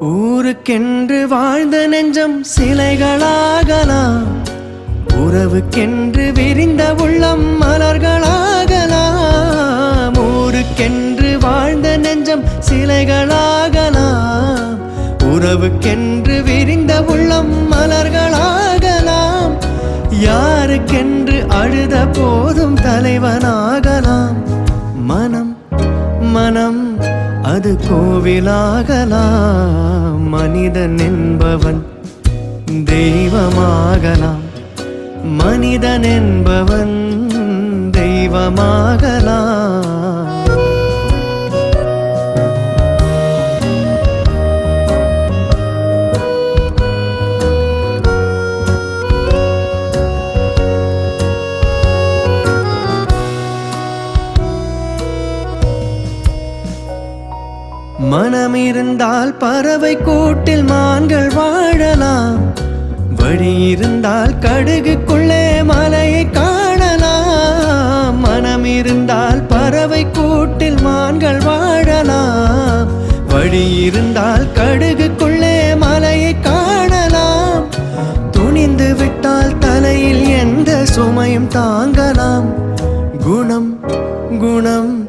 ஊருக்கென்று வாழ்ந்த நெஞ்சம் சிலைகளாகலாம். உறவுக்கென்று விரிந்த உள்ளம் மலர்களாகலாம். ஊருக்கென்று வாழ்ந்த நெஞ்சம் சிலைகளாகலாம். உறவுக்கென்று விரிந்த உள்ளம் மலர்களாகலாம். யாருக்கென்று அழுத போதும் தலைவனாகலாம். மனம் மனம். அது கோவிலாகலாம். மனிதன் என்பவன் தெய்வமாகலாம். மனிதன் என்பவன் தெய்வமாகலாம். மனம் இருந்தால் பறவை கூட்டில் மான்கள் வாழலாம். வழி இருந்தால் கடுகுக்குள்ளே மலையை காணலாம். மனம் இருந்தால் பறவை கூட்டில் மான்கள் வாழலாம். வழி இருந்தால் கடுகுக்குள்ளே மலையை காணலாம். துணிந்து விட்டால் தலையில் எந்த சுமையும் தாங்கலாம். குணம் குணம்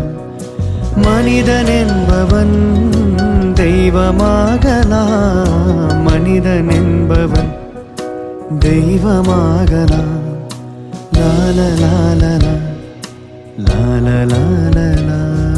மனிதன் என்பவன் தெய்வமாகலாம். மனிதன் என்பவன் தெய்வமாகலாம். லால லால லா லால லால